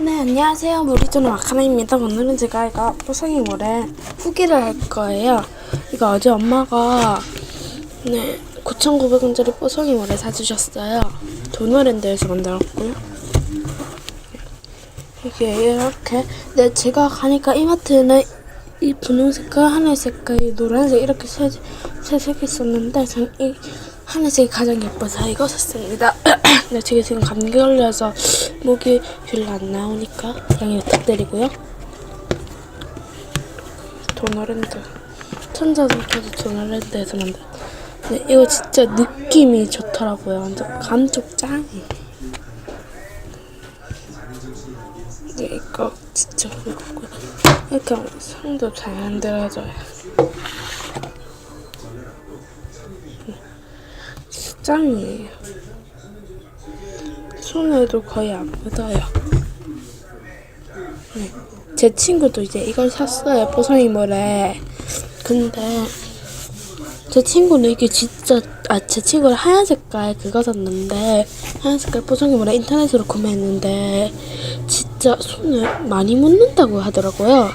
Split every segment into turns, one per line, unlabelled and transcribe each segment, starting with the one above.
네, 안녕하세요. 무리존의 마카나입니다. 오늘은 제가 이거 뽀송이 모래 후기를 할 거예요. 이거 어제 엄마가 네 9,900원짜리 뽀송이 모래 사주셨어요. 도너랜드에서 만들었고요. 이게 이렇게 네 제가 가니까 이마트는 이 분홍 색깔, 하늘 색깔, 이 노란색 이렇게 세, 세 색이 있었는데 전 이 하늘색이 가장 예뻐서 이거 샀습니다. 네, 제가 지금 감기 걸려서 목이 별로 안 나오니까 양해 부탁드리고요. 도너랜드 천자동차도 도너랜드에서 만든 네, 이거 진짜 느낌이 좋더라고요. 완전 짱이. 네, 이거 진짜 무겁고요. 이렇게 성도 잘 만들어져요. 짱이에요. 손에도 거의 안 묻어요. 네. 제 친구도 이제 이걸 샀어요. 뽀송이 모래. 근데 제 친구는 이게 진짜 아 제 친구는 하얀 색깔 그거 샀는데 하얀 색깔 뽀송이 모래 인터넷으로 구매했는데 진짜 손에 많이 묻는다고 하더라고요.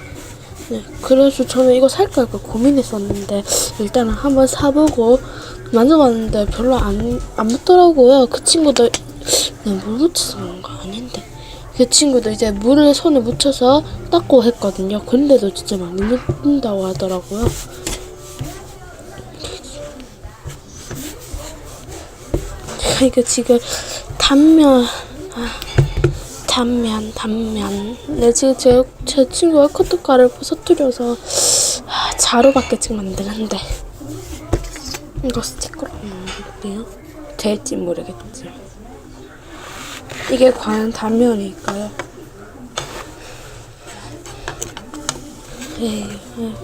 네, 그래서 저는 이거 살까 고민했었는데 일단은 한번 사보고 만져봤는데 별로 안, 안 묻더라고요. 그 친구도 네, 물 묻혀서 그런 거 아닌데 그 친구도 이제 물을 손에 묻혀서 닦고 했거든요. 근데도 진짜 많이 묻는다고 하더라고요. 이거 지금 단면 아, 단면 단면 네 지금 제, 제 친구가 커트가를 부서뜨려서 아, 자루밖에 만드는데 이거 스티커로 만들게요 될지 모르겠지 이게 과연 단면일까요? 에이, 에이.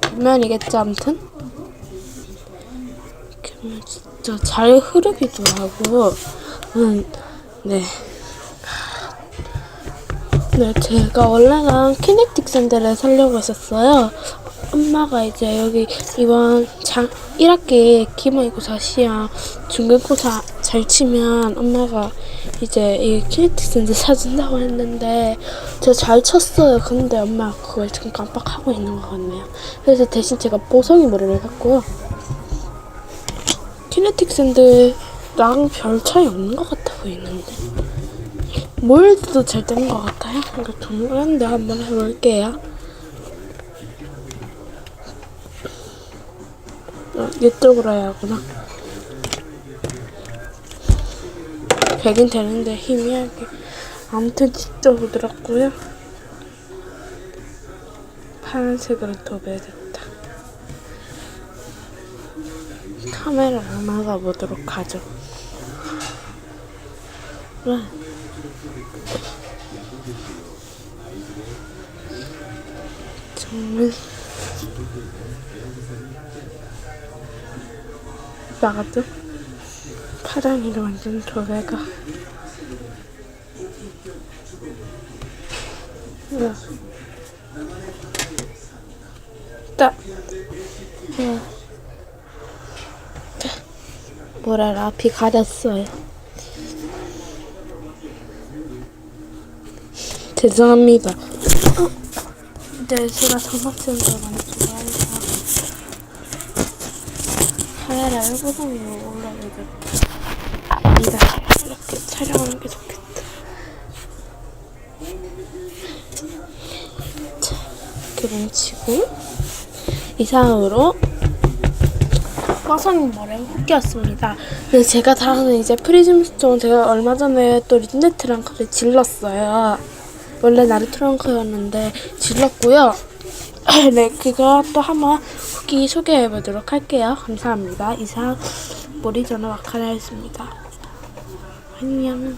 단면이겠죠 아무튼 진짜 잘 흐르기도 하고 음, 네. 네, 제가 원래는 키네틱 샌들을 사려고 했었어요. 엄마가 이제 여기 이번 장 1학기 기말고사 시험 중간고사 잘 치면 엄마가 이제 이 키네틱 샌들 사준다고 했는데 제가 잘 쳤어요. 근데 엄마 그걸 지금 깜빡하고 있는 것 같네요. 그래서 대신 제가 뽀송이 머리를 샀고요. 키네틱 샌드랑 별 차이 없는 것 같아 보이는데 몰드도 잘 되는 것 같아요 그러니까 동그란데 한번 해볼게요 이쪽으로 해야 하구나. 되긴 되는데 희미하게. 아무튼 진짜 부드럽고요. 파란색으로 도배됐다. 카메라를 막아보도록 하죠. 네. 정말 나가죠? 파란이로 완전 도배가 네. 딱 네. 뭐랄 앞이 가렸어요. 죄송합니다. 어? 네, 제가 장난치는 걸 많이 좋아해서 카메라 올라오게 아니다. 이렇게 촬영하는 게 좋겠다. 자, 이렇게 뭉치고 이상으로 화성인 머리 후기였습니다. 네, 제가 다하는 이제 프리즘 스톤 제가 얼마 전에 또 린네 트렁크를 질렀어요. 원래 나르 트렁크였는데 질렀고요. 네, 그거 또 한번 후기 소개해 보도록 할게요. 감사합니다. 이상 모리저너 마카라였습니다. 안녕.